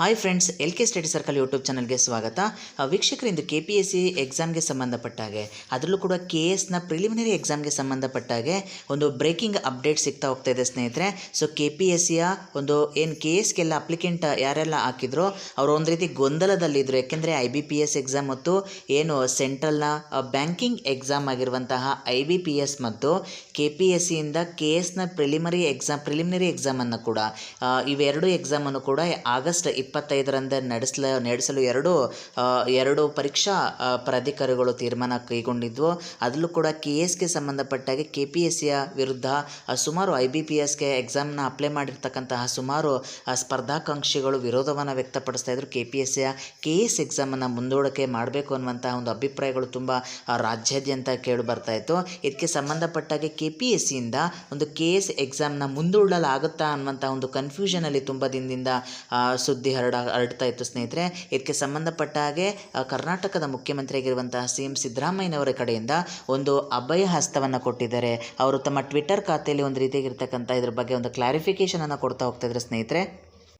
Hi friends L K study circle YouTube ಚಾನಲ್ಗೆ ಸ್ವಾಗತ. ವೀಕ್ಷಕರಿಂದ ಕೆ ಪಿ ಎಸ್ ಸಿ ಎಕ್ಸಾಮ್ಗೆ ಸಂಬಂಧಪಟ್ಟಾಗೆ ಅದರಲ್ಲೂ ಕೂಡ ಕೆ ಎಸ್ನ ಪ್ರಿಲಿಮಿನರಿ ಎಕ್ಸಾಮ್ಗೆ ಸಂಬಂಧಪಟ್ಟಾಗೆ ಒಂದು ಬ್ರೇಕಿಂಗ್ ಅಪ್ಡೇಟ್ ಸಿಗ್ತಾ ಹೋಗ್ತಾ ಇದೆ ಸ್ನೇಹಿತರೆ. ಸೊ ಕೆ ಪಿ ಎಸ್ ಸಿಯ ಒಂದು ಏನು ಕೆ ಎಸ್ಗೆಲ್ಲ ಅಪ್ಲಿಕೆಂಟ್ ಯಾರೆಲ್ಲ ಹಾಕಿದ್ರು, ಅವರು ಒಂದು ರೀತಿ ಗೊಂದಲದಲ್ಲಿದ್ದರು ಯಾಕೆಂದರೆ I B P S exam ಮತ್ತು ಏನು ಸೆಂಟ್ರಲ್ನ ಬ್ಯಾಂಕಿಂಗ್ ಎಕ್ಸಾಮ್ ಆಗಿರುವಂತಹ ಐ ಬಿ ಪಿ ಎಸ್ ಮತ್ತು ಕೆ ಪಿ ಎಸ್ ಸಿಯಿಂದ ಕೆ ಎಸ್ನ ಪ್ರಿಲಿಮರಿ ಎಕ್ಸಾಮ್ ಪ್ರಿಲಿಮಿನರಿ ಎಕ್ಸಾಮನ್ನು ಕೂಡ ಇವೆರಡು ಎಕ್ಸಾಮನ್ನು ಕೂಡ ಆಗಸ್ಟ್ ಇಪ್ಪತ್ತೈದರಂದು ನಡೆಸಲ, ನಡೆಸಲು ಎರಡು ಎರಡು ಪರೀಕ್ಷಾ ಪ್ರಾಧಿಕಾರಗಳು ತೀರ್ಮಾನ ಕೈಗೊಂಡಿದ್ವು. ಅದರಲ್ಲೂ ಕೂಡ ಕೆ ಎಸ್ಗೆ ಸಂಬಂಧಪಟ್ಟಾಗೆ ಕೆ ಪಿ ಎಸ್ ಸಿಯ ವಿರುದ್ಧ ಸುಮಾರು ಐ ಬಿ ಪಿ ಎಸ್ಗೆ ಎಕ್ಸಾಮ್ನ ಅಪ್ಲೈ ಮಾಡಿರ್ತಕ್ಕಂತಹ ಸುಮಾರು ಸ್ಪರ್ಧಾಕಾಂಕ್ಷಿಗಳು ವಿರೋಧವನ್ನು ವ್ಯಕ್ತಪಡಿಸ್ತಾ ಇದ್ರು. ಕೆ ಪಿ ಎಸ್ ಸಿಯ ಕೆ ಎಸ್ ಎಕ್ಸಾಮನ್ನು ಮುಂದೂಡಿಕೆ ಮಾಡಬೇಕು ಅನ್ನುವಂತಹ ಒಂದು ಅಭಿಪ್ರಾಯಗಳು ತುಂಬ ರಾಜ್ಯಾದ್ಯಂತ ಕೇಳಿ ಬರ್ತಾ ಇತ್ತು. ಇದಕ್ಕೆ ಸಂಬಂಧಪಟ್ಟಾಗೆ ಕೆ ಪಿ ಎಸ್ ಸಿಯಿಂದ ಒಂದು ಕೆ ಎಸ್ ಎಕ್ಸಾಮ್ನ ಮುಂದೂಡಲಾಗುತ್ತಾ ಅನ್ನುವಂಥ ಒಂದು ಕನ್ಫ್ಯೂಷನಲ್ಲಿ ತುಂಬ ದಿನದಿಂದ ಸುದ್ದಿ ಹರಡ ಹರಡ್ತಾ ಇತ್ತು ಸ್ನೇಹಿತರೆ. ಇದಕ್ಕೆ ಸಂಬಂಧಪಟ್ಟ ಹಾಗೆ ಕರ್ನಾಟಕದ ಮುಖ್ಯಮಂತ್ರಿಯಾಗಿರುವಂತಹ ಸಿ ಎಂ ಸಿದ್ದರಾಮಯ್ಯನವರ ಕಡೆಯಿಂದ ಒಂದು ಅಭಯ ಹಸ್ತವನ್ನು ಕೊಟ್ಟಿದ್ದಾರೆ. ಅವರು ತಮ್ಮ ಟ್ವಿಟರ್ ಖಾತೆಯಲ್ಲಿ ಒಂದು ರೀತಿಯಾಗಿರ್ತಕ್ಕಂಥ ಇದ್ರ ಬಗ್ಗೆ ಒಂದು ಕ್ಲಾರಿಫಿಕೇಶನ್ ಅನ್ನು ಕೊಡ್ತಾ ಹೋಗ್ತಾ ಸ್ನೇಹಿತರೆ.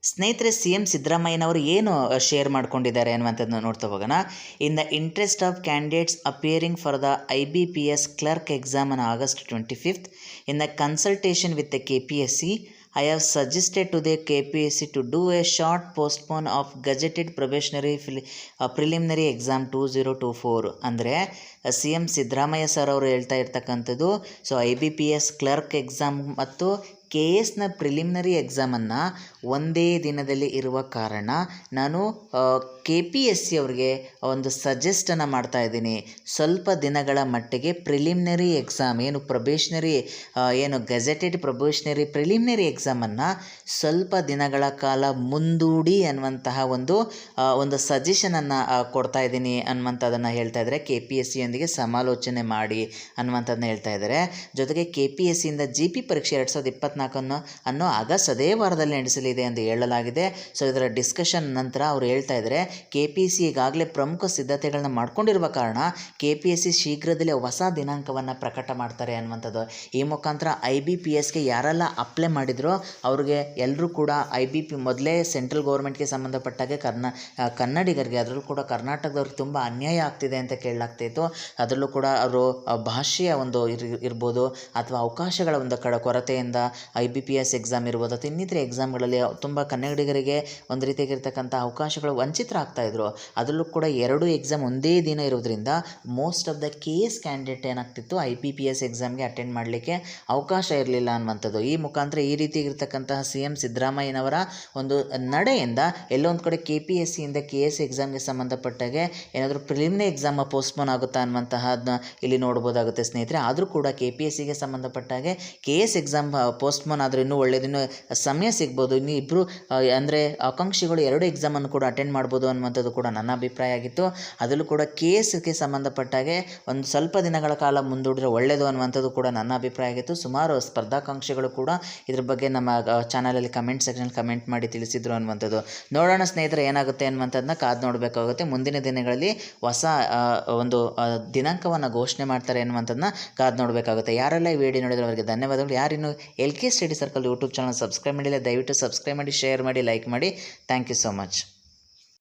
ಸ್ನೇಹಿತರೆ ಸಿ ಎಂ ಸಿದ್ದರಾಮಯ್ಯನವರು ಏನು ಶೇರ್ ಮಾಡ್ಕೊಂಡಿದ್ದಾರೆ ಅನ್ನುವಂಥದ್ದು ನೋಡ್ತಾ ಹೋಗೋಣ. In the interest of candidates appearing for the I B P S clerk exam on August twenty fifth in the consultation with the K P S C P S C to do a short postpone of gazetted probationary ಫಿಲಿ preliminary exam two zero two four ಅಂದರೆ C M Siddaramaiah sir ಅವರು ಹೇಳ್ತಾ ಇರ್ತಕ್ಕಂಥದ್ದು so I B P S clerk exam ಮತ್ತು K ಎಸ್ನ preliminary ಎಕ್ಸಾಮನ್ನು ಒಂದೇ ದಿನದಲ್ಲಿ ಇರುವ ಕಾರಣ ನಾನು ಕೆ ಪಿ ಎಸ್ ಸಿ ಅವ್ರಿಗೆ ಒಂದು ಸಜೆಸ್ಟನ್ನು ಮಾಡ್ತಾ ಇದ್ದೀನಿ. ಸ್ವಲ್ಪ ದಿನಗಳ ಮಟ್ಟಿಗೆ ಪ್ರಿಲಿಮಿನರಿ ಎಕ್ಸಾಮ್, ಏನು ಪ್ರೊಬೇಷನರಿ ಏನು ಗೆಜೆಟೆಡ್ ಪ್ರೊಬೇಷನರಿ ಪ್ರಿಲಿಮಿನರಿ ಎಕ್ಸಾಮನ್ನು ಸ್ವಲ್ಪ ದಿನಗಳ ಕಾಲ ಮುಂದೂಡಿ ಅನ್ನುವಂತಹ ಒಂದು ಒಂದು ಸಜೆಷನನ್ನು ಕೊಡ್ತಾ ಇದ್ದೀನಿ ಅನ್ನುವಂಥದ್ದನ್ನು ಹೇಳ್ತಾ ಇದ್ದಾರೆ. ಕೆ ಪಿ ಎಸ್ ಸಿಯೊಂದಿಗೆ ಸಮಾಲೋಚನೆ ಮಾಡಿ ಅನ್ನುವಂಥದ್ದನ್ನ ಹೇಳ್ತಾ ಇದ್ದಾರೆ. ಜೊತೆಗೆ ಕೆ ಪಿ ಎಸ್ ಸಿಯಿಂದ ಜಿ ಪಿ ಪರೀಕ್ಷೆ ಎರಡು ಸಾವಿರದ ಇಪ್ಪತ್ನಾಲ್ಕನ್ನು ಅನ್ನೋ ಆಗಸ್ಟ್ ಅದೇ ವಾರದಲ್ಲಿ ನಡೆಸಲಿದೆ ಎಂದು ಹೇಳಲಾಗಿದೆ. ಸೊ ಇದರ ಡಿಸ್ಕಷನ್ ನಂತರ ಅವರು ಹೇಳ್ತಾ ಇದ್ದಾರೆ ಕೆ ಪಿ ಎಸ್ ಸಿ ಈಗಾಗಲೇ ಪ್ರಮುಖ ಸಿದ್ಧತೆಗಳನ್ನ ಮಾಡ್ಕೊಂಡಿರುವ ಕಾರಣ ಕೆ ಪಿ ಎಸ್ ಸಿ ಶೀಘ್ರದಲ್ಲೇ ಹೊಸ ದಿನಾಂಕವನ್ನು ಪ್ರಕಟ ಮಾಡ್ತಾರೆ ಅನ್ನುವಂಥದ್ದು. ಈ ಮುಖಾಂತರ ಐ ಬಿ ಪಿ ಎಸ್ಗೆ ಯಾರೆಲ್ಲ ಅಪ್ಲೈ ಮಾಡಿದ್ರೋ ಅವ್ರಿಗೆ ಎಲ್ಲರೂ ಕೂಡ ಐ ಬಿ ಪಿ ಮೊದಲೇ ಸೆಂಟ್ರಲ್ ಗೌರ್ಮೆಂಟ್ಗೆ ಸಂಬಂಧಪಟ್ಟಾಗೆ ಕರ್ನಾ ಕನ್ನಡಿಗರಿಗೆ, ಅದರಲ್ಲೂ ಕೂಡ ಕರ್ನಾಟಕದವ್ರಿಗೆ ತುಂಬ ಅನ್ಯಾಯ ಆಗ್ತಿದೆ ಅಂತ ಕೇಳಲಾಗ್ತಿತ್ತು ಅದರಲ್ಲೂ ಕೂಡ ಅವರು ಭಾಷೆಯ ಒಂದು ಇರ್, ಇರ್ಬೋದು ಅಥವಾ ಅವಕಾಶಗಳ ಒಂದು ಕಡ, ಕೊರತೆಯಿಂದ I B P S exam ಇರ್ಬೋದು. ಅಥವಾ ಇನ್ನಿತರ ಎಕ್ಸಾಮ್ಗಳಲ್ಲಿ ತುಂಬ ಕನ್ನಡಿಗರಿಗೆ ಒಂದು ರೀತಿಯಾಗಿರ್ತಕ್ಕಂಥ ಅವಕಾಶಗಳು ವಂಚಿತರಾಗ್ತಾ ಇದ್ರು. ಅದರಲ್ಲೂ ಕೂಡ ಎರಡು ಎಕ್ಸಾಮ್ ಒಂದೇ ದಿನ ಇರೋದ್ರಿಂದ most of the K S candidate ಏನಾಗ್ತಿತ್ತು? ಐ ಪಿ ಪಿ ಎಸ್ ಎಕ್ಸಾಮ್ಗೆ ಅಟೆಂಡ್ ಮಾಡಲಿಕ್ಕೆ ಅವಕಾಶ ಇರಲಿಲ್ಲ ಅನ್ನುವಂಥದ್ದು. ಈ ಮುಖಾಂತರ ಈ ರೀತಿಯಾಗಿರ್ತಕ್ಕಂತಹ ಸಿ ಎಂ ಸಿದ್ದರಾಮಯ್ಯನವರ ಒಂದು ನಡೆಯಿಂದ ಎಲ್ಲೊಂದು ಕಡೆ ಕೆ ಪಿ ಎಸ್ ಸಿಯಿಂದ ಕೆ ಎಸ್ ಎಕ್ಸಾಮ್ಗೆ ಸಂಬಂಧಪಟ್ಟಾಗೆ ಏನಾದರೂ ಪ್ರಿಲಿಮಿನರಿ ಎಕ್ಸಾಮ್ ಪೋಸ್ಟ್ಪೋನ್ ಆಗುತ್ತಾ ಅನ್ನುವಂತಹದನ್ನ ಇಲ್ಲಿ ನೋಡ್ಬೋದಾಗುತ್ತೆ ಸ್ನೇಹಿತರೆ. ಆದರೂ ಕೂಡ ಕೆ ಪಿ ಎಸ್ ಸಿಗೆ ಸಂಬಂಧಪಟ್ಟಾಗೆ ಕೆ ಎಸ್ ಎಕ್ಸಾಮ್ ಪೋಸ್ಟ್ಪೋನ್ ಆದರೆ ಇನ್ನೂ ಒಳ್ಳೆಯದಿನ್ನೂ ಸಮಯ ಸಿಗ್ಬೋದು. ಇನ್ನು ಇಬ್ಬರು ಅಂದರೆ ಆಕಾಂಕ್ಷಿಗಳು ಎರಡು ಎಕ್ಸಾಮನ್ನು ಕೂಡ ಅಟೆಂಡ್ ಮಾಡ್ಬೋದು ಅನ್ನುವಂಥದ್ದು ಕೂಡ ನನ್ನ ಅಭಿಪ್ರಾಯ ಆಗಿತ್ತು. ಅದರಲ್ಲೂ ಕೂಡ ಕೆ ಎಸ್ಗೆ ಸಂಬಂಧಪಟ್ಟಾಗೆ ಒಂದು ಸ್ವಲ್ಪ ದಿನಗಳ ಕಾಲ ಮುಂದೂಡಿದ್ರೆ ಒಳ್ಳೆಯದು ಅನ್ನುವಂಥದ್ದು ಕೂಡ ನನ್ನ ಅಭಿಪ್ರಾಯ ಆಗಿತ್ತು. ಸುಮಾರು ಸ್ಪರ್ಧಾಕಾಂಕ್ಷಿಗಳು ಕೂಡ ಇದ್ರ ಬಗ್ಗೆ ನಮ್ಮ ಚಾನಲಲ್ಲಿ ಕಮೆಂಟ್ ಸೆಕ್ಷನ್ ಕಮೆಂಟ್ ಮಾಡಿ ತಿಳಿಸಿದ್ರು ಅನ್ನುವಂಥದ್ದು. ನೋಡೋಣ ಸ್ನೇಹಿತರೆ ಏನಾಗುತ್ತೆ ಅನ್ನುವಂಥದ್ದನ್ನ ಕಾದು ನೋಡಬೇಕಾಗುತ್ತೆ. ಮುಂದಿನ ದಿನಗಳಲ್ಲಿ ಹೊಸ ಒಂದು ದಿನಾಂಕವನ್ನು ಘೋಷಣೆ ಮಾಡ್ತಾರೆ ಅನ್ನುವಂಥದ್ದನ್ನ ಕಾದು ನೋಡಬೇಕಾಗುತ್ತೆ. ಯಾರೆಲ್ಲ ಈ ವಿಡಿಯೋ ನೋಡಿದ್ರೆ ಅವರಿಗೆ ಧನ್ಯವಾದಗಳು. ಯಾರಿನ್ನು L K study circle YouTube channel subscribe ಮಾಡಿಲ್ಲ, ದಯವಿಟ್ಟು ಸಬ್ಸ್ಕ್ರೈಬ್ ಮಾಡಿ ಶೇರ್ ಮಾಡಿ ಲೈಕ್ ಮಾಡಿ. Thank you so much